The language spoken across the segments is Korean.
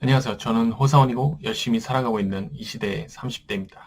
안녕하세요. 저는 호사원이고 열심히 살아가고 있는 이 시대의 30대입니다.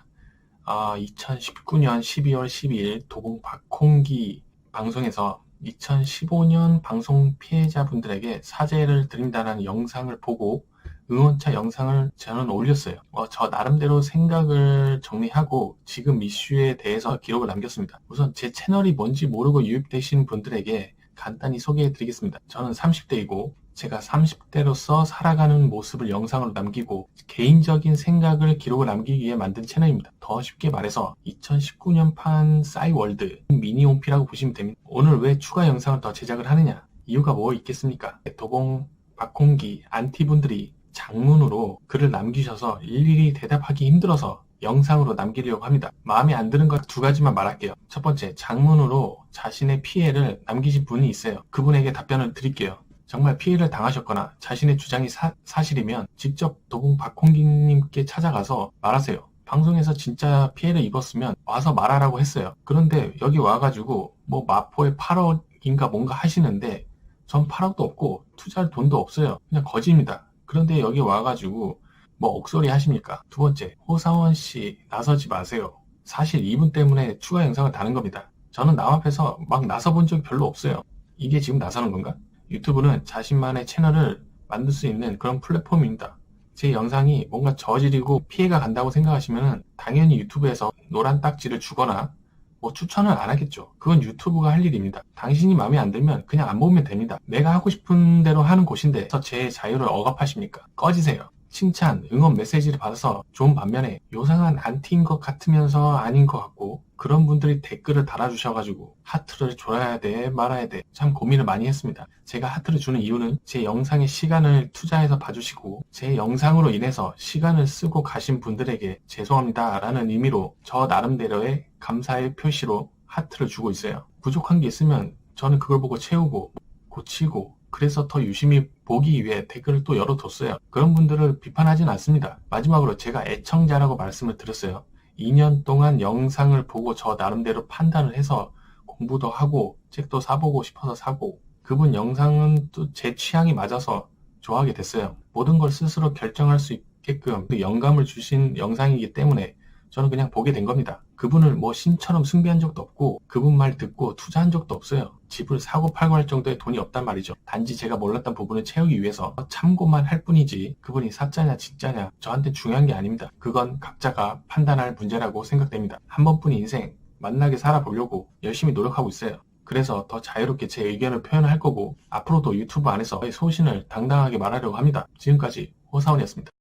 아, 2019년 12월 12일 도봉 박홍기 방송에서 2015년 방송 피해자분들에게 사죄를 드린다는 영상을 보고 응원차 영상을 저는 올렸어요. 어, 저 나름대로 생각을 정리하고 지금 이슈에 대해서 기록을 남겼습니다. 우선 제 채널이 뭔지 모르고 유입되신 분들에게 간단히 소개해 드리겠습니다. 저는 30대이고 제가 30대로서 살아가는 모습을 영상으로 남기고 개인적인 생각을 기록을 남기기 위해 만든 채널입니다. 더 쉽게 말해서 2019년판 싸이월드 미니홈피라고 보시면 됩니다. 오늘 왜 추가 영상을 더 제작을 하느냐? 이유가 뭐 있겠습니까? 도봉, 박홍기, 안티분들이 장문으로 글을 남기셔서 일일이 대답하기 힘들어서 영상으로 남기려고 합니다. 마음에 안 드는 것 두 가지만 말할게요. 첫 번째, 장문으로 자신의 피해를 남기신 분이 있어요. 그분에게 답변을 드릴게요. 정말 피해를 당하셨거나 자신의 주장이 사, 사실이면 직접 도봉 박홍기님께 찾아가서 말하세요. 방송에서 진짜 피해를 입었으면 와서 말하라고 했어요. 그런데 여기 와가지고 뭐 마포에 8억인가 뭔가 하시는데 전 8억도 없고 투자할 돈도 없어요. 그냥 거지입니다. 그런데 여기 와가지고 뭐 억소리 하십니까? 두 번째, 호사원 씨 나서지 마세요. 사실 이분 때문에 추가 영상을 다는 겁니다. 저는 남 앞에서 막 나서 본 적이 별로 없어요. 이게 지금 나서는 건가? 유튜브는 자신만의 채널을 만들 수 있는 그런 플랫폼입니다. 제 영상이 뭔가 저질이고 피해가 간다고 생각하시면 당연히 유튜브에서 노란 딱지를 주거나 뭐 추천을 안 하겠죠. 그건 유튜브가 할 일입니다. 당신이 마음에 안 들면 그냥 안 보면 됩니다. 내가 하고 싶은 대로 하는 곳인데 제 자유를 억압하십니까? 꺼지세요. 칭찬, 응원 메시지를 받아서 좋은 반면에 요상한 안티인 것 같으면서 아닌 것 같고 그런 분들이 댓글을 달아주셔가지고 하트를 줘야 돼 말아야 돼 참 고민을 많이 했습니다. 제가 하트를 주는 이유는 제 영상에 시간을 투자해서 봐주시고 제 영상으로 인해서 시간을 쓰고 가신 분들에게 죄송합니다 라는 의미로 저 나름대로의 감사의 표시로 하트를 주고 있어요. 부족한 게 있으면 저는 그걸 보고 채우고 고치고 그래서 더 유심히 보기 위해 댓글을 또 열어뒀어요. 그런 분들을 비판하진 않습니다. 마지막으로 제가 애청자라고 말씀을 드렸어요. 2년 동안 영상을 보고 저 나름대로 판단을 해서 공부도 하고 책도 사보고 싶어서 사고 그분 영상은 또 제 취향이 맞아서 좋아하게 됐어요. 모든 걸 스스로 결정할 수 있게끔 그 영감을 주신 영상이기 때문에 저는 그냥 보게 된 겁니다. 그분을 뭐 신처럼 숭배한 적도 없고 그분 말 듣고 투자한 적도 없어요. 집을 사고 팔고 할 정도의 돈이 없단 말이죠. 단지 제가 몰랐던 부분을 채우기 위해서 참고만 할 뿐이지 그분이 사짜냐 진짜냐 저한테 중요한 게 아닙니다. 그건 각자가 판단할 문제라고 생각됩니다. 한 번뿐인 인생 만나게 살아보려고 열심히 노력하고 있어요. 그래서 더 자유롭게 제 의견을 표현할 거고 앞으로도 유튜브 안에서 소신을 당당하게 말하려고 합니다. 지금까지 호사원이었습니다.